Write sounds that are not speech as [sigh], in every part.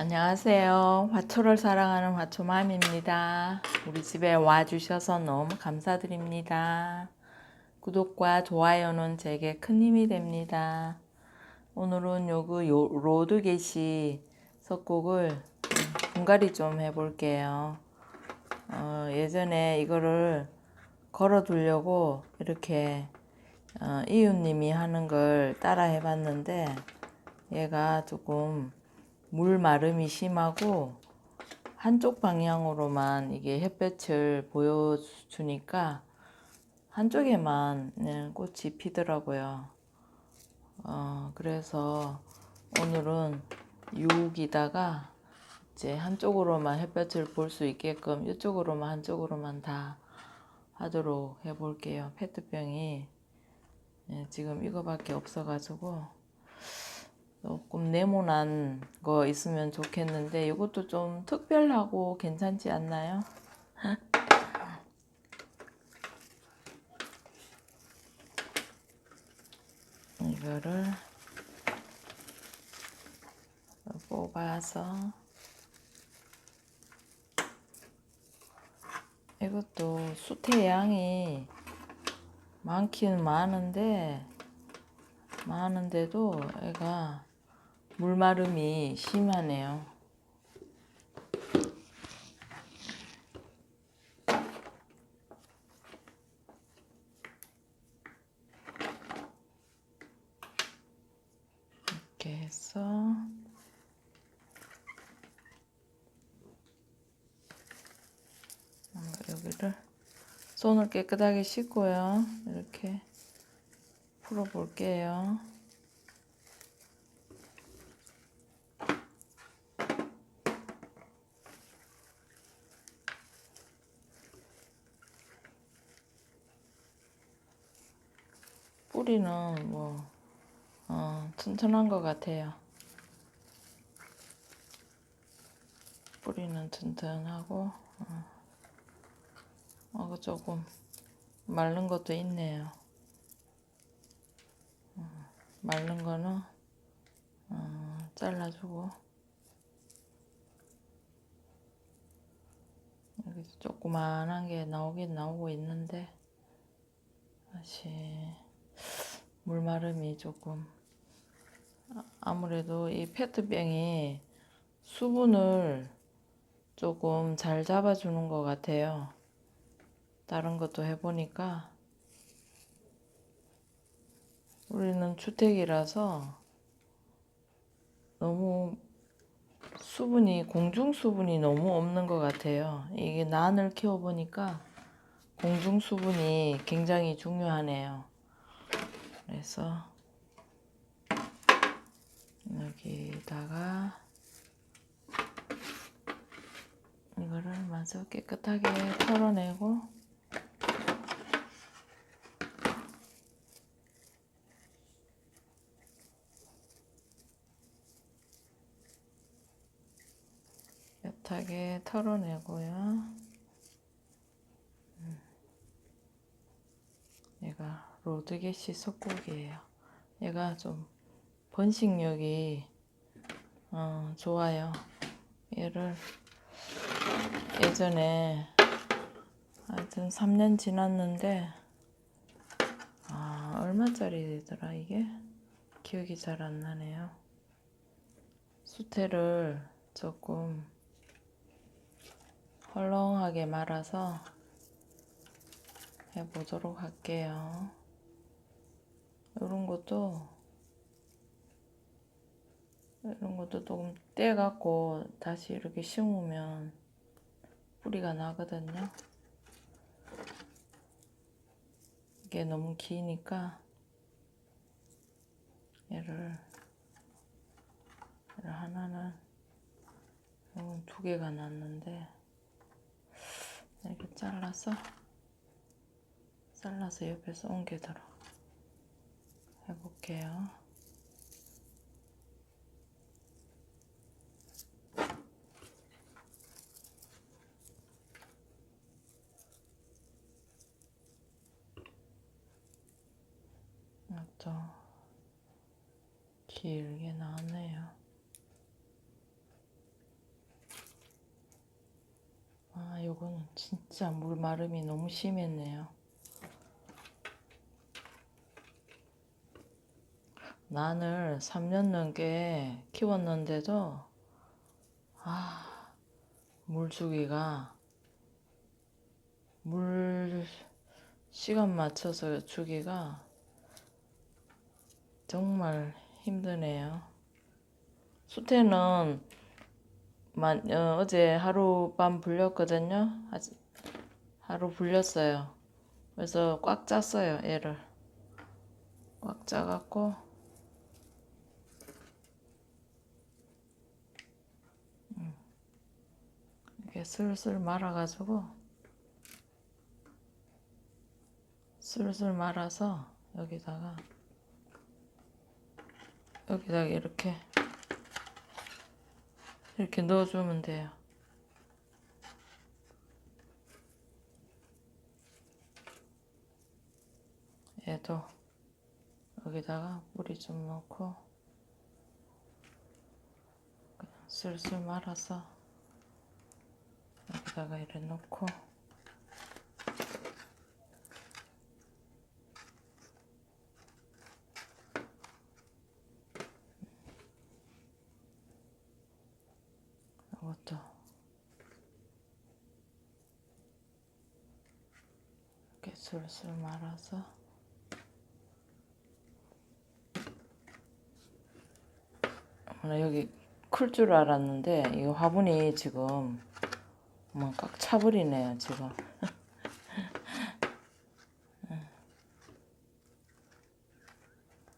안녕하세요. 화초를 사랑하는 화초맘입니다. 우리 집에 와주셔서 너무 감사드립니다. 구독과 좋아요는 제게 큰 힘이 됩니다. 오늘은 요그 요 로드 게시 석곡을 분갈이 좀 해볼게요. 어, 예전에 이거를 걸어 두려고 이렇게 어, 이웃님이 하는 걸 따라 해봤는데 얘가 조금 물 마름이 심하고 한쪽 방향으로만 이게 햇볕을 보여주니까 한쪽에만 꽃이 피더라고요. 어, 그래서 오늘은 여기다가 이제 한쪽으로만 햇볕을 볼 수 있게끔 이쪽으로만 한쪽으로만 다 하도록 해볼게요. 페트병이 예, 지금 이거밖에 없어가지고 조금 네모난 거 있으면 좋겠는데 이것도 좀 특별하고 괜찮지 않나요? [laughs] 이거를 뽑아서 이것도 수태 양이 많긴 많은데 많은데도 애가 물마름이 심하네요. 이렇게 해서 어, 여기를 손을 깨끗하게 씻고요. 이렇게 풀어볼게요. 뿌리는 뭐 어, 튼튼한 것 같아요. 뿌리는 튼튼하고 어, 어, 조금 마른 것도 있네요. 어, 마른 거는 어, 잘라주고 여기 조그만한 게 나오긴 나오고 있는데 다시 물마름이 조금 아- 아무래도 이 페트병이 수분을 조금 잘 잡아주는 것 같아요. 다른 것도 해보니까 우리는 주택이라서 너무 수분이 공중 수분이 너무 없는 것 같아요. 이게 난을 키워보니까 공중 수분이 굉장히 중요하네요. 그래서 여기다가 이거를 마저 깨끗하게 털어내고 깨끗하게 털어내고요. 음. 얘가 로드게시 석곡이에요. 얘가 좀 번식력이 어, 좋아요. 얘를 예전에 하여튼 3년 지났는데 아, 얼마짜리더라 이게? 기억이 잘 안 나네요. 수태를 조금 헐렁하게 말아서 해보도록 할게요. 이런 것도 이런 것도 조금 떼갖고 다시 이렇게 심으면 뿌리가 나거든요. 이게 너무 기니까 얘를, 얘를 하나는 이건 두 개가 났는데 이렇게 잘라서 잘라서 옆에서 옮기도록 해볼게요. 맞죠? 길게 나네요. 아, 요거는 진짜 물 마름이 너무 심했네요. 난을 3년 넘게 키웠는데도 아, 물 주기가 물 시간 맞춰서 주기가 정말 힘드네요. 수태는 만, 어, 어제 하룻밤 불렸거든요. 하루 불렸어요. 그래서 꽉 짰어요, 얘를. 꽉 짜갖고 음, 이렇게 슬슬 말아가지고 슬슬 말아서 여기다가 여기다가 이렇게 이렇게 넣어주면 돼요. 얘도 여기다가 뿌리 좀 넣고 그냥 슬슬 말아서 여기다가 이렇게 넣고 이것도. 이렇게 슬슬 말아서. 나 여기 클 줄 알았는데 이 화분이 지금 뭐꽉 차버리네요 지금.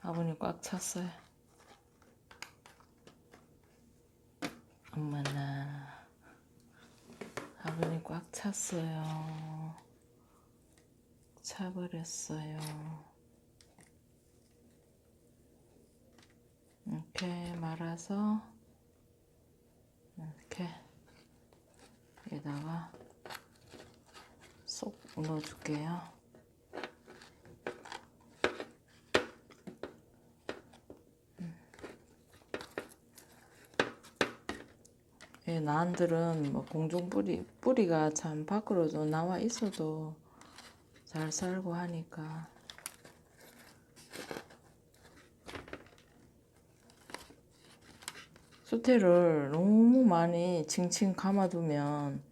화분이 꽉 찼어요. 엄마나. 화분이 꽉 찼어요. 차버렸어요. 이렇게 말아서 이렇게 여기다가 쏙 넣어줄게요. 예, 난들은 뭐 공중 뿌리 뿌리가 참 밖으로도 나와 있어도 잘 살고 하니까 수태를 너무 많이 칭칭 감아두면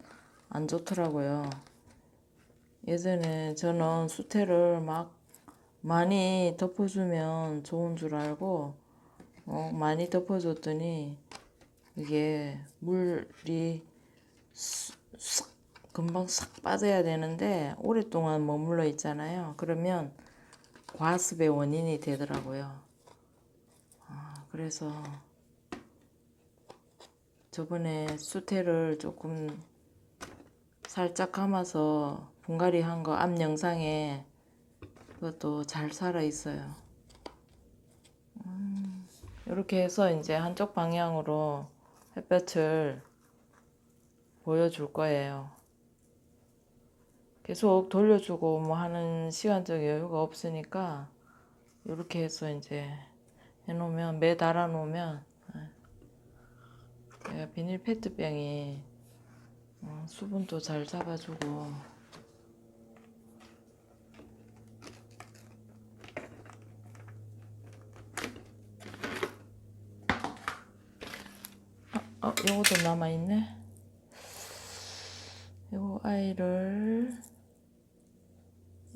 안 좋더라고요. 예전에 저는 수태를 막 많이 덮어주면 좋은 줄 알고 어, 많이 덮어줬더니 이게 물이 수- 싹 금방 싹 빠져야 되는데 오랫동안 머물러 있잖아요. 그러면 과습의 원인이 되더라고요. 아, 그래서 저번에 수태를 조금 살짝 감아서 분갈이 한 거 앞 영상에 그것도 잘 살아 있어요. 음, 이렇게 해서 이제 한쪽 방향으로 햇볕을 보여줄 거예요. 계속 돌려주고 뭐 하는 시간적 여유가 없으니까 이렇게 해서 이제 해놓으면 매 달아 놓으면 얘가 비닐 페트병이 어, 수분도 잘 잡아주고. 어, 어 요것도 남아있네. 요 아이를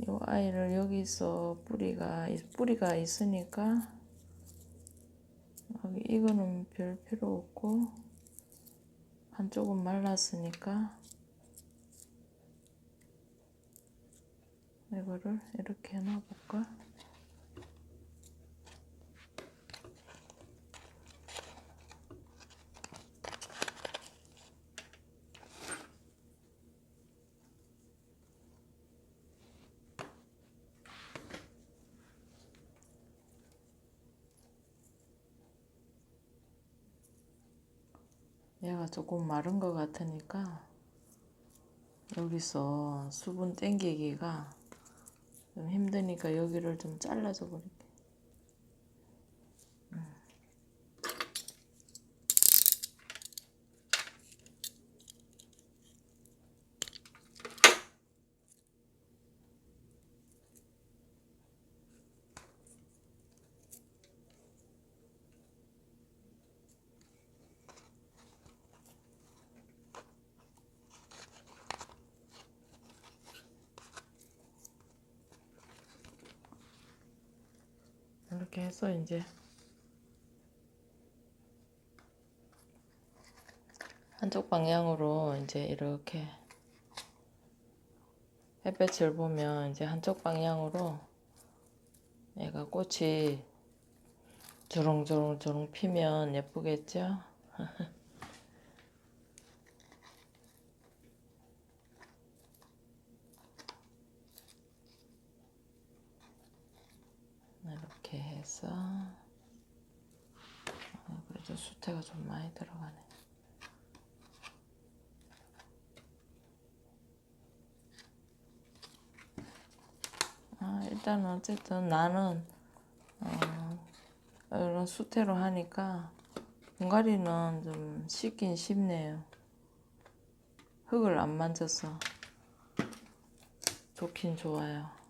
요 아이를 여기서 뿌리가 있- 뿌리가 있으니까 이거는 별 필요 없고 한쪽은 말랐으니까 이거를 이렇게 놔볼까? 얘가 조금 마른 것 같으니까 여기서 수분 땡기기가 좀 힘드니까 여기를 좀 잘라줘 버릴게. 이렇게 해서 이제 한쪽 방향으로 이제 이렇게 햇볕을 보면 이제 한쪽 방향으로 얘가 꽃이 주렁주렁주렁 피면 예쁘겠죠? [laughs] 해서 아, 그래도 수태가 좀 많이 들어가네. 아, 일단은 어쨌든 나는 어, 이런 수태로 하니까 분갈이는 좀 쉽긴 쉽네요. 흙을 안 만져서 좋긴 좋아요.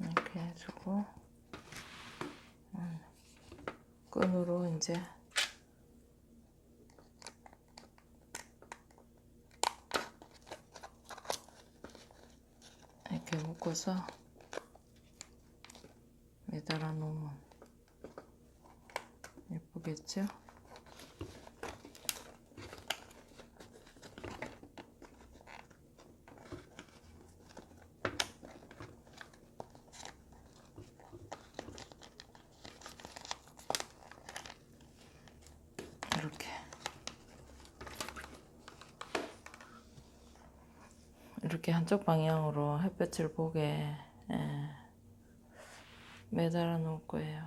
이렇게 해주고 음, 끈으로 이제 이렇게 묶어서 매달아 놓으면 예쁘겠죠? 이렇게 이렇게 한쪽 방향으로 햇볕을 보게 예, 매달아 놓을 거예요.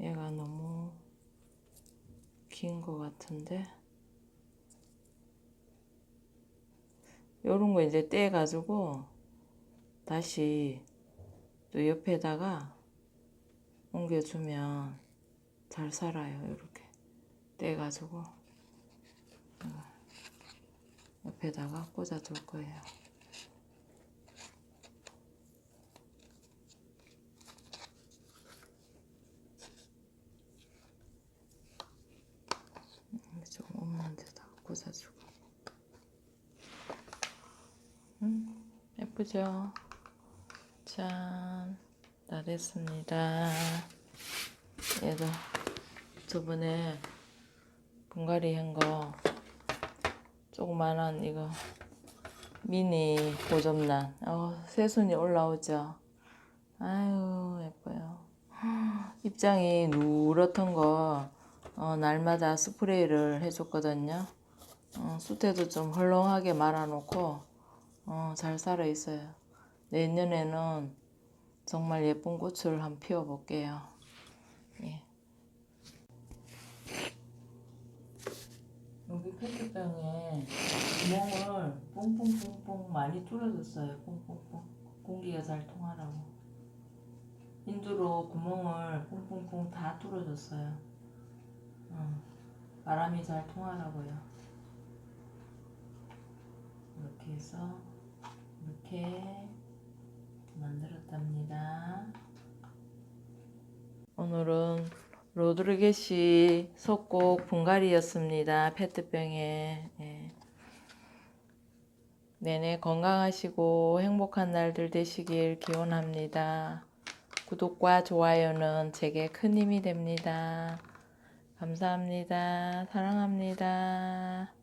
얘가 너무 긴거 같은데 요런 거 이제 떼 가지고 다시 또 옆에다가 옮겨주면 잘 살아요. 이렇게 떼가지고 어, 옆에다가 꽂아 둘 거예요. 음, 좀 없는 데다가 꽂아주고 음, 예쁘죠? 짠, 다 됐습니다. 얘도 저번에 분갈이 한 거 조그만한 이거 미니 고점란 어, 새순이 올라오죠. 아유 예뻐요. [gasps] 입장이 누렇던 거 어, 날마다 스프레이를 해줬거든요. 어, 수태도 좀 헐렁하게 말아놓고 어, 잘 살아 있어요. 내년에는 정말 예쁜 꽃을 한번 피워볼게요. 여기 페트병에 구멍을 뽕뽕뽕뽕 많이 뚫어줬어요. 뽕뽕뽕 공기가 잘 통하라고. 인두로 구멍을 뽕뽕뽕 다 뚫어줬어요. 어, 바람이 잘 통하라고요. 이렇게 해서 이렇게 만들었답니다. 오늘은 로드리게시 속곡 분갈이였습니다. 페트병에 예. 내내 건강하시고 행복한 날들 되시길 기원합니다. 구독과 좋아요는 제게 큰 힘이 됩니다. 감사합니다. 사랑합니다.